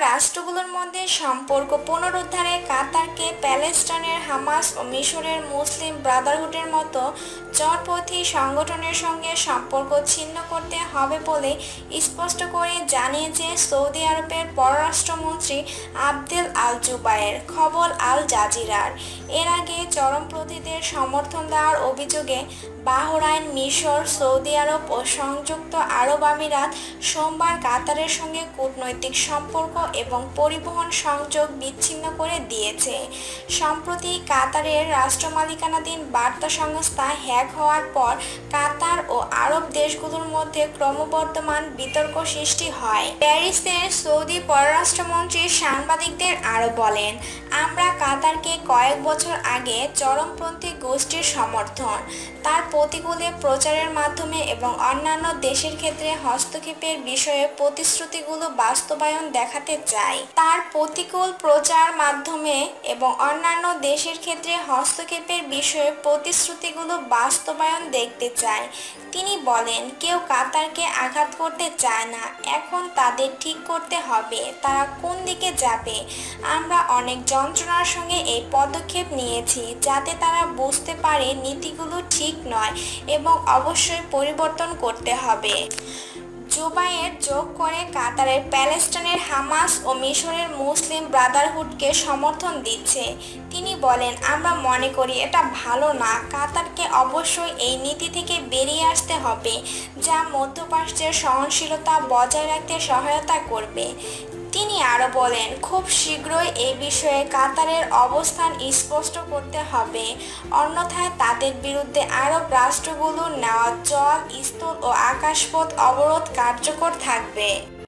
রাষ্ট্রগুলোর মধ্যে সম্পর্ক পুনরুদ্ধারে কাতারকে প্যালেস্টাইনের হামাস ও মিশরের মুসলিম ব্রাদারহুডের মতো চরপথী সংগঠনের সঙ্গে সম্পর্ক ছিন্ন করতে হবে বলে স্পষ্ট করে জানিয়েছে সৌদি আরবের পররাষ্ট্রমন্ত্রী আবদেল আল জুবায়ের খবর আল জাজিরার। এর আগে চরমপন্থীদের সমর্থন দেওয়ার অভিযোগে বাহরাইন, মিশর, সৌদি আরব ও সংযুক্ত আরব আমিরাত সোমবার কাতারের সঙ্গে কূটনৈতিক সম্পর্ক এবং পরিবহন সংযোগ বিচ্ছিন্ন করে দিয়েছে। সম্প্রতি কাতারের রাষ্ট্রমালিকানাধীন বার্তা সংস্থা হ্যাক হওয়ার পর কাতার ও আরব দেশগুলোর মধ্যে ক্রমবর্ধমান বিতর্ক সৃষ্টি হয়। প্যারিসের সৌদি পররাষ্ট্রমন্ত্রী সাংবাদিকদের আরও বলেন, আমরা কাতারকে কয়েক বছর আগে চরমপন্থী গোষ্ঠীর সমর্থন, তার প্রতিকূলে প্রচারের মাধ্যমে এবং অন্যান্য দেশের ক্ষেত্রে হস্তক্ষেপের বিষয়ে প্রতিশ্রুতিগুলো বাস্তবায়ন দেখাতে চাই তার প্রতিকূল প্রচার মাধ্যমে এবং অন্যান্য দেশের ক্ষেত্রে হস্তক্ষেপের বিষয়ে প্রতিশ্রুতিগুলো বাস্তবায়ন দেখতে চায়। তিনি বলেন, কেউ কাতারকে আঘাত করতে চায় না। এখন তাদের ঠিক করতে হবে। তারা কোন দিকে যাবে? আমরা অনেক যন্ত্রণার সঙ্গে এই পদক্ষেপ নিয়েছি, যাতে তারা বুঝতে পারে নীতিগুলো ঠিক নয় এবং অবশ্যই পরিবর্তন করতে হবে। জুবাইয়ের যোগ করে কাতারের প্যালেস্টাইনের হামাস ও মিশরের মুসলিম ব্রাদারহুডকে সমর্থন দিচ্ছে। তিনি বলেন, আমরা মনে করি এটা ভালো না। কাতারকে অবশ্যই এই নীতি থেকে বেরিয়ে আসতে হবে, যা মধ্যপ্রাচ্যের সহনশীলতা বজায় রাখতে সহায়তা করবে। তিনি আরও বলেন, খুব শীঘ্রই এ বিষয়ে কাতারের অবস্থান স্পষ্ট করতে হবে। অন্যথায় তাদের বিরুদ্ধে আরব রাষ্ট্রগুলোর নেওয়া জল, স্থল ও আকাশপথ অবরোধ কার্যকর থাকবে।